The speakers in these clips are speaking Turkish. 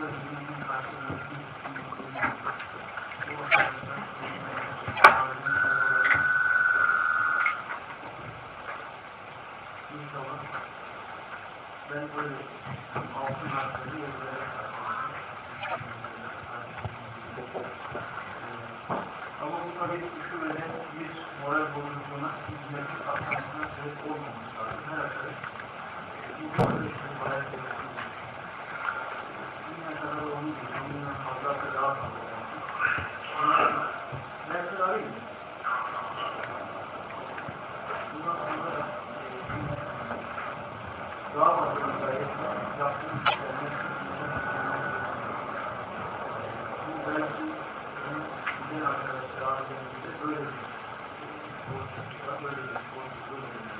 Ben Ama bu tabii şu böyle bir moral bozukluğuna, hizmetin atmasına sebep olmaması lazım. Her arkadaş bu konuda işte moral bozukluğu. Ne kadar onun onunla fazla daha fazla olması. Ben size arayayım. Bundan sonra da daha fazla gayet yaptığım işlerine bu belki güzel arkadaşlar ailemizde böyle bir boşlukta, böyle bir boşlukta böyle bir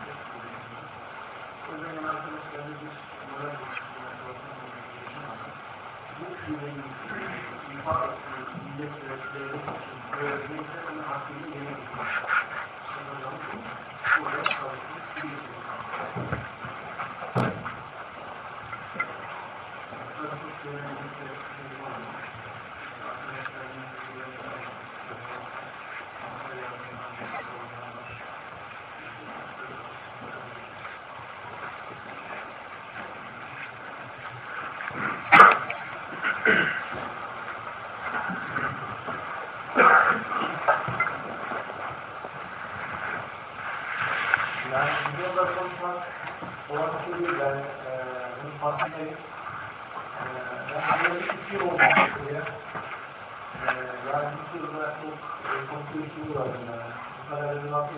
O yüzden yani arkadaşlarımız bir moral boşlukluğuna sorduğumuz bir yaşamadan bu şubeyi ifade ettiği millet ve devlet için öğrenmekte onun hakkını yerine getirmek. Sonra bu burada çalışmak bir şey. Yani bizim de konuşmak olan bir şey değil. Yani e, bunun farkındayım. E, yani iki yılda çok e, işi uğradım. Yani. Bu kadar bir nasıl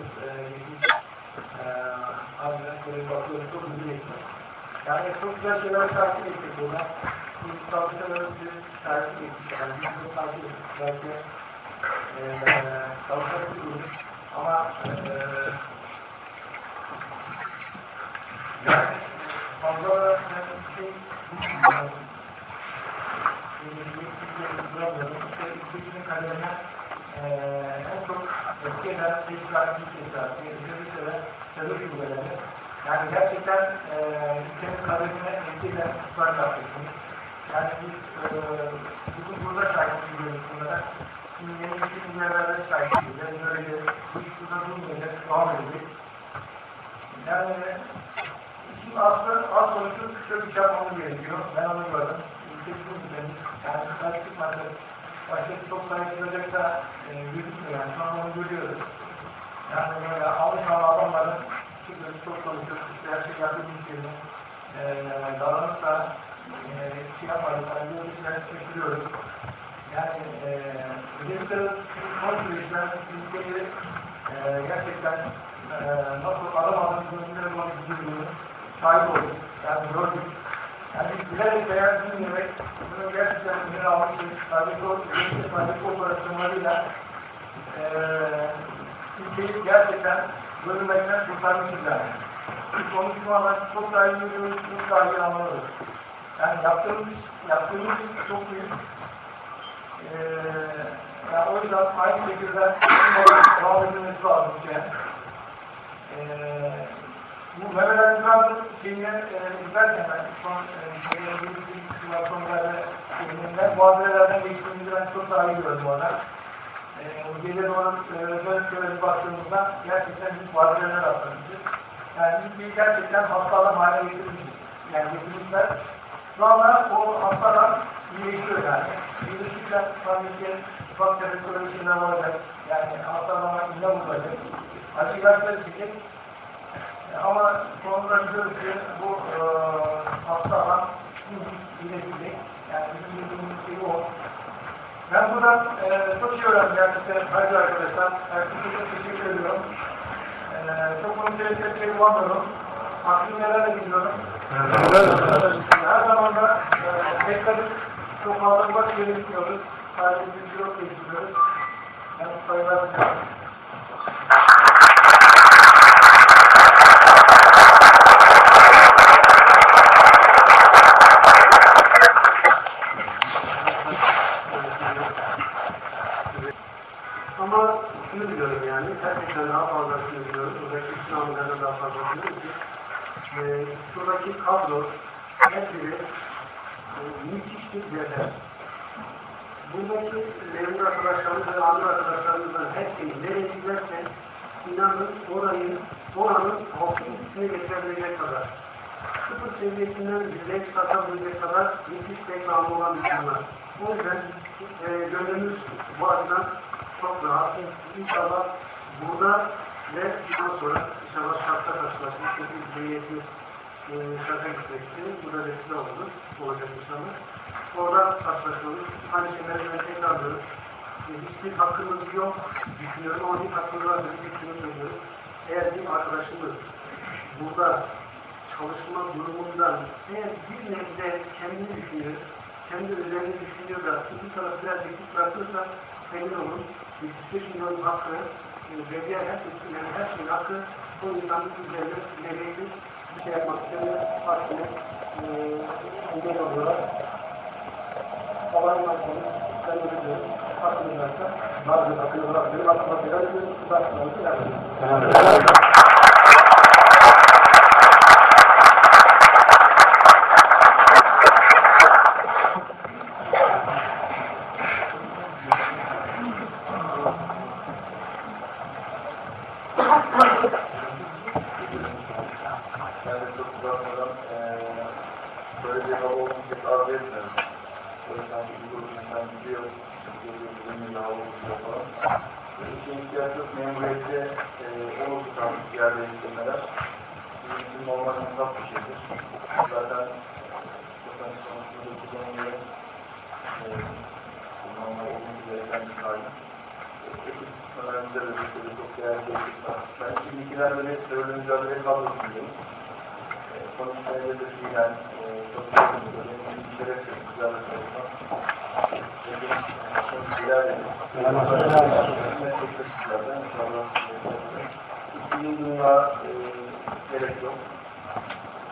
e. Yani çok güzel şeyler takip ettik burada. Biz çalışanlarımızı takip ettik. Yani biz de e. Ama e, fazla da ben şey İkisinin kaderine en çok etki tecrübeli, özellikle de terör şubeleri. Yani gerçekten ülkenin kaderine etki eden tutar kapatıyorsunuz. Yani biz bugün burada şahit ediyoruz bunlara. Şimdi yeni bütün yerlerde şahit ediyoruz. Böyle bir iş burada durmayacak, devam edecek. Yani Şimdi aslında az konuşup kısa bir yapmamız gerekiyor. Ben onu gördüm. Ülke çok güzel. Yani kısa çıkmadı. Başka çok sayısı da e, gözükmüyor. Yani şu an onu görüyoruz. Yani böyle almış olan adamların çıkıyoruz, çok konuşuyoruz. Şey yapıyoruz yerine. E, davranışla e, şey yaparız. Yani görüşler çekiliyoruz. Yani e, özellikle son süreçler ülkeyi e, gerçekten e, nasıl adım adım gözümüzde doğru gidiyoruz sahip olduk. Yani gördük. Yani bilerek veya bilmeyerek bunu gerçekten ürün almak için sadece o sadece operasyonlarıyla eee ülkeyi gerçekten bölünmekten kurtarmışız yani. Konuşmalar çok daha iyi görüyoruz, çok daha iyi anlıyoruz. Yani yaptığımız, yaptığımız çok büyük. Eee yani o yüzden aynı şekilde devam edilmesi lazım. Yani. Eee bu Mehmet Ali Kazım şeyine e, izlerken ben son e, simülasyonlarda şeyinden muhaberelerden geçtiğimizi ben çok daha iyi gördüm orada. E, o gece doğru e, özel şöyle baktığımızda gerçekten biz muhabereler atlamışız. Yani biz gerçekten hastalar haline getirmişiz. Yani getirmişler. Anda o hastalar iyileşiyor yani. İyileşirken tabii ki ufak tefek şeyler olacak. Yani hastalarına bulacak. Acı ilaçları çekip ama sonunda biliyoruz ki bu e, hasta alan iletecek. Yani bizim bildiğimiz şey o. Ben buradan e, çok şey öğrendim gerçekten hayırlı arkadaşlar. Herkese çok teşekkür ediyorum. E, çok bunu teşekkür bulamıyorum. Aklım nelerle gidiyorum. Her zaman da e, bekledik. Çok fazla bak yere gitmiyoruz. Sadece bir pilot geçiriyoruz. Ben sayılar namına daha fazla diyorum ki e, şuradaki kadro her biri e, müthiş bir değer. Buradaki memur arkadaşlarımız ve amir arkadaşlarımızdan şeyi nereye giderse inanın orayı, oranın halkın üstüne getirebilecek kadar sıfır seviyesinden zirveye çıkartabilecek kadar müthiş tekrar olan insanlar. O yüzden e, gönlümüz bu açıdan çok rahat. İnşallah burada ve bundan sonra inşallah şartta karşılaşmış. Çünkü zihniyeti e, şarta gitmekti. Bu da vesile oldu. Olacak inşallah. Orada karşılaşmamız. Aynı şeyleri ben tekrarlıyorum. E, hiçbir hakkımız yok. Düşünüyorum ama bir hakkımız var. Bir şunu söylüyorum. Eğer bir arkadaşımız burada çalışma durumundan eğer bir nebze kendini düşünüyor, kendi özelini düşünüyor da bu tarafı biraz eksik bırakırsa emin olun, 75 milyon hakkı, e, her yani her şeyin hakkı o insanın üzerine meleğini bir şey yapmak istemiyor, hakkını e, engel. Allah'a emanet olun. Ben diyorum. Hakkını verse, bazı hakkını bırakmıyor. Hakkını bırakmıyor. Bırakmıyor. Bırakmıyor. Ben de çok uzatmadan eee böyle bir hava olsun pek arzu etmiyorum. Böyle sanki bir grup de hava olsun falan. Böyle ihtiyaç yok. Memuriyette eee olur tutan yer değiştirmeler. Bizim normal insaf bir şeydir. Zaten zaten sonuçta kullanılıyor. Eee normal olması gereken bir hali. Ekip önemli de böyle çok değerli bir ekip var. Ben 2002'den beri terörle mücadele kadrosundayım. Konuşmaya da fiilen çok yakın böyle bir şeref çok güzel bir çalışma. Çok güzel Meslektaşlardan duruma gerek yok.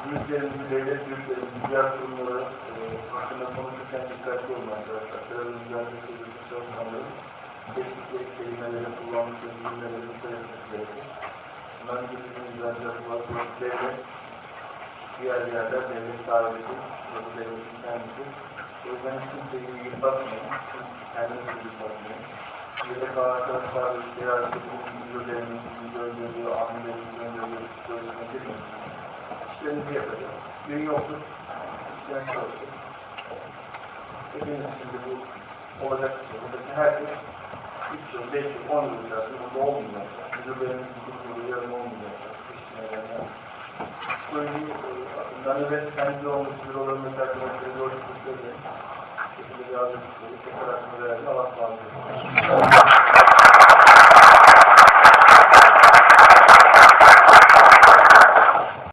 Büyüklerimizin, devlet büyüklerimizin, diğer kurumları hakkında konuşurken dikkatli olun arkadaşlar. Terörle mücadele edilmiş çalışmaları. Kesinlikle kelimeleri kullanmış ve cümleleri sayılması gerekir. Bunların gibi mücadele var. Devlet diğer yerler devlet sahibidir. Devletin kendisi. O yüzden hiç kimseyi yıpratmayın. Kendinizi yıpratmayın. Yedek arkadaşlar ziyarette bulun, müdürlerinin, müdürlüğü, amirlerin, müdürlüğü, müdürlüğüne girmeyin. İşlerinizi yapacağız. Gün yoktur. İşlerini çalışın. Hepiniz şimdi bu olacak bir şey. Buradaki herkes 3 yıl, 5 yıl, 10 yıl içerisinde burada olmayacak. Müdürlerimiz bu kurulu yarım olmayacak. İşçilerine böyle ben evet kendisi olmuş, bir olan mesela bir zor bir şey de. Kesinlikle yardım istedim. Tekrar bir değerli Allah'a emanet olun.